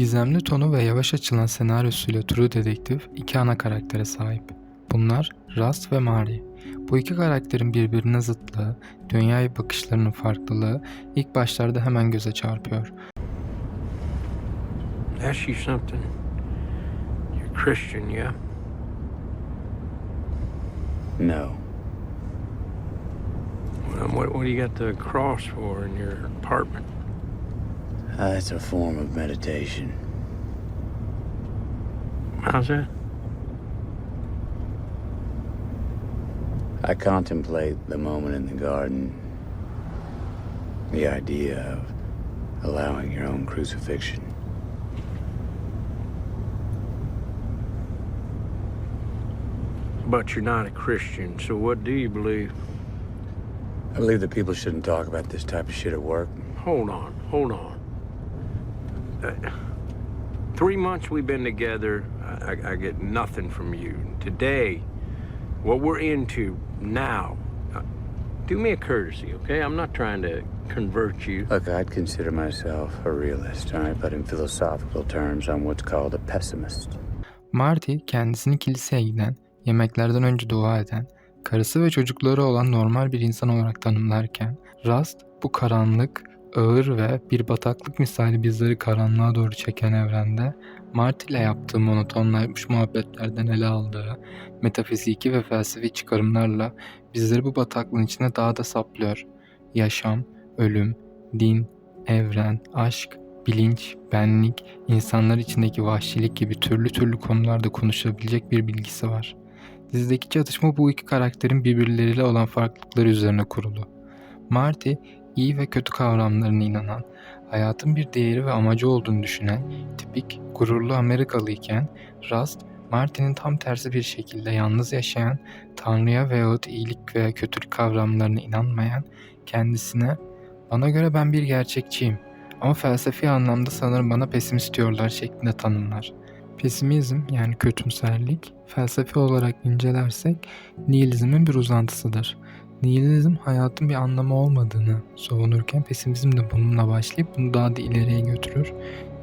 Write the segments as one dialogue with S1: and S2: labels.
S1: Gizemli tonu ve yavaş açılan senaryosuyla True Detective iki ana karaktere sahip. Bunlar Rust ve Mari. Bu iki karakterin birbirine zıtlığı, dünyaya bakışlarının farklılığı ilk başlarda hemen göze çarpıyor.
S2: Ask you something. You're Christian, yeah?
S3: No.
S2: Well, what, what do you got the cross for in your apartment?
S3: Uh, it's a form of meditation.
S2: How's that?
S3: I contemplate the moment in the garden. The idea of allowing your own crucifixion.
S2: But you're not a Christian, so what do you believe?
S3: I believe that people shouldn't talk about this type of shit at work.
S2: Hold on, hold on. Uh, three months we've been together, I, I, get nothing from you. Today, what we're into now, uh, do me a courtesy, okay? I'm not trying to convert you.
S3: Look, I'd consider myself a realist, all right? But in philosophical terms, I'm what's called a pessimist.
S1: Marty kendisini kiliseye giden, yemeklerden önce dua eden, karısı ve çocukları olan normal bir insan olarak tanımlarken Rust bu karanlık, ağır ve bir bataklık misali bizleri karanlığa doğru çeken evrende Marty ile yaptığı monotonlaşmış muhabbetlerden ele aldığı metafiziki ve felsefi çıkarımlarla bizleri bu bataklığın içine daha da saplıyor. Yaşam, ölüm, din, evren, aşk, bilinç, benlik, insanlar içindeki vahşilik gibi türlü türlü konularda konuşabilecek bir bilgisi var. Dizideki çatışma bu iki karakterin birbirleriyle olan farklılıkları üzerine kurulu. Marty, iyi ve kötü kavramlarına inanan, hayatın bir değeri ve amacı olduğunu düşünen, tipik, gururlu Amerikalı iken, Rust, Marty'nin tam tersi bir şekilde yalnız yaşayan, Tanrı'ya veyahut iyilik veya kötülük kavramlarına inanmayan, kendisine ''Bana göre ben bir gerçekçiyim ama felsefi anlamda sanırım bana pesimist diyorlar'' şeklinde tanımlar. Pesimizm yani kötümserlik felsefi olarak incelersek nihilizmin bir uzantısıdır. Nihilizm hayatın bir anlamı olmadığını savunurken pesimizm de bununla başlayıp bunu daha da ileriye götürür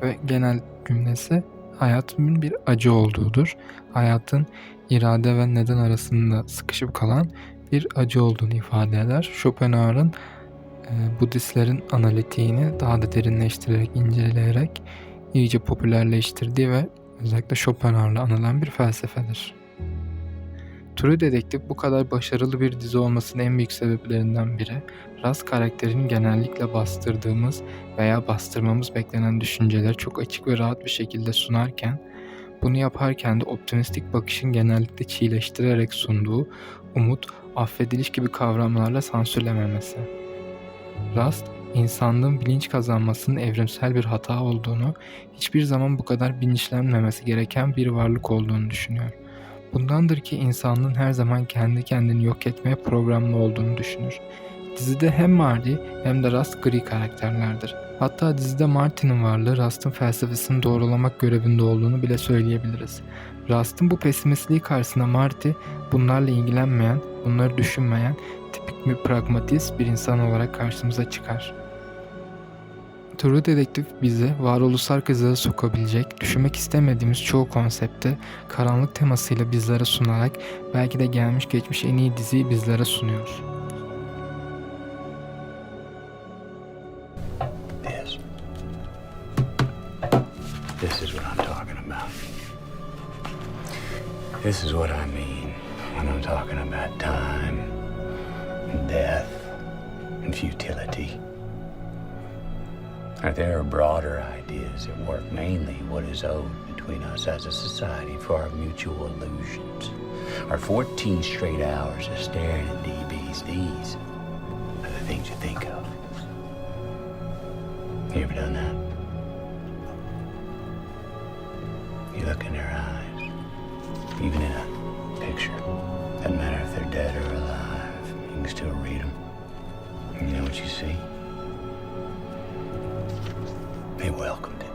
S1: ve genel cümlesi hayatın bir acı olduğudur. Hayatın irade ve neden arasında sıkışıp kalan bir acı olduğunu ifade eder. Schopenhauer'ın e, Budistlerin analitiğini daha da derinleştirerek, inceleyerek iyice popülerleştirdiği ve özellikle Schopenhauer'la anılan bir felsefedir. True Detective bu kadar başarılı bir dizi olmasının en büyük sebeplerinden biri, Raz karakterinin genellikle bastırdığımız veya bastırmamız beklenen düşünceleri çok açık ve rahat bir şekilde sunarken, bunu yaparken de optimistik bakışın genellikle çiğleştirerek sunduğu umut, affediliş gibi kavramlarla sansürlememesi. Rust, insanlığın bilinç kazanmasının evrimsel bir hata olduğunu, hiçbir zaman bu kadar bilinçlenmemesi gereken bir varlık olduğunu düşünüyor. Bundandır ki insanlığın her zaman kendi kendini yok etmeye programlı olduğunu düşünür. Dizide hem Marty hem de Rust gri karakterlerdir. Hatta dizide Marty'nin varlığı Rust'ın felsefesini doğrulamak görevinde olduğunu bile söyleyebiliriz. Rust'ın bu pesimistliği karşısında Marty bunlarla ilgilenmeyen, bunları düşünmeyen, tipik bir pragmatist bir insan olarak karşımıza çıkar. True Detective bizi varoluşsal krizlere sokabilecek, düşünmek istemediğimiz çoğu konsepte karanlık temasıyla bizlere sunarak belki de gelmiş geçmiş en iyi diziyi bizlere sunuyor.
S3: This is what I'm talking about. This is what I mean when I'm talking about time, and death, and futility. Now, there are broader ideas at work, mainly what is owed between us as a society for our mutual illusions. Our 14 straight hours of staring at DBs, these are the things you think of. You ever done that? You look in their eyes, even in a picture. Doesn't matter if they're dead or alive, you can still read them. You know what you see? Welcomed it.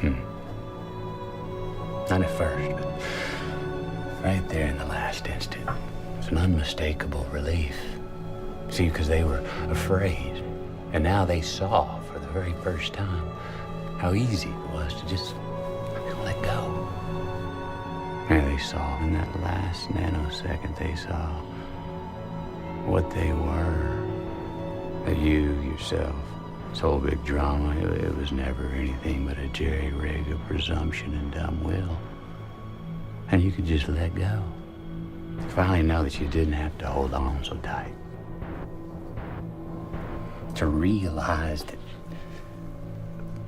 S3: Hmm. Not at first, but right there in the last instant. It's an unmistakable relief. See, because they were afraid. And now they saw for the very first time how easy it was to just let go. And they saw in that last nanosecond, they saw what they were. You yourself, this whole big drama, it, it was never anything but a jerry rig of presumption and dumb will. And you could just let go. Finally know that you didn't have to hold on so tight. To realize that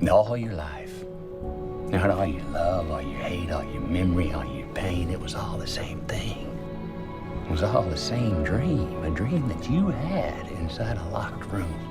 S3: all your life, not all your love, all your hate, all your memory, all your pain, it was all the same thing. It was all the same dream, a dream that you had inside a locked room.